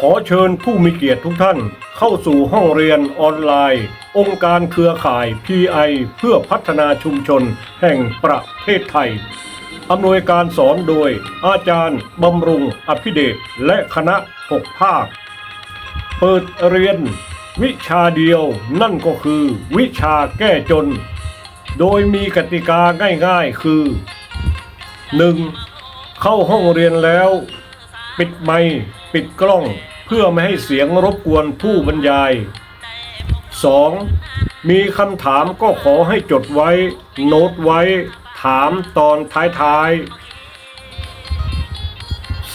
ขอเชิญผู้มีเกียรติทุกท่าน เข้าสู่ห้องเรียนออนไลน์ องค์การเครือข่าย PI เพื่อพัฒนาชุมชนแห่งประเทศไทย อำนวยการสอนโดย อาจารย์บำรุงอภิเดชและคณะ6ภาค เปิดเรียน วิชาเดียวนั่นก็คือ วิชาแก้จน โดยมีกติกาง่ายๆคือ 1. เข้าห้องเรียนแล้ว ปิดไมค์ปิดกล้อง เพื่อไม่ให้เสียงรบกวนผู้บรรยาย 2. มีคำถามก็ขอให้จดไว้ โน้ตไว้ ถามตอนท้ายๆ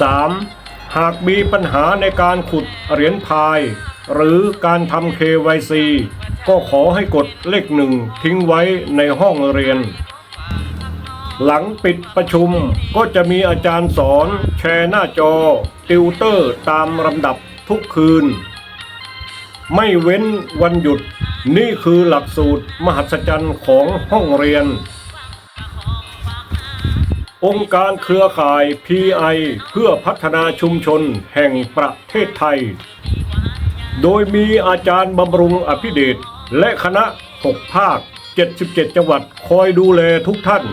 3. หากมีปัญหาในการขุดเหรียญพาย หรือการทำ KYC ก็ขอให้กดเลขหนึ่งทิ้งไว้ในห้องเรียน หลังปิดประชุมก็จะมีอาจารย์สอนแชร์หน้าจอ ติวเตอร์ตามลำดับทุกคืน ไม่เว้นวันหยุดนี่คือหลักสูตรมหัศจรรย์ของห้องเรียน องค์การเครือข่าย PI เพื่อพัฒนาชุมชนแห่งประเทศไทย โดยมีอาจารย์บำรุงอภิเดชและคณะ 6 ภาค 77 จังหวัดคอยดูแลทุกท่าน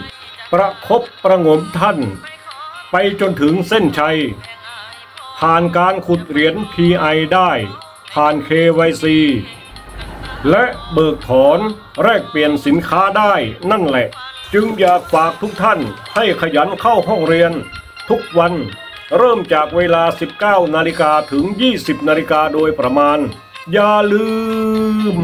ประคบประงมท่าน ไปจนถึงเส้นชัย ผ่านการขุดเหรียญ PI ได้ ผ่าน KYC และเบิกถอนแลกเปลี่ยนสินค้าได้นั่นแหละ จึงอยากฝากทุกท่านให้ขยันเข้าห้องเรียน ทุกวันเริ่มจากเวลา 19 นาฬิกาถึง 20 นาฬิกาโดยประมาณ อย่าลืม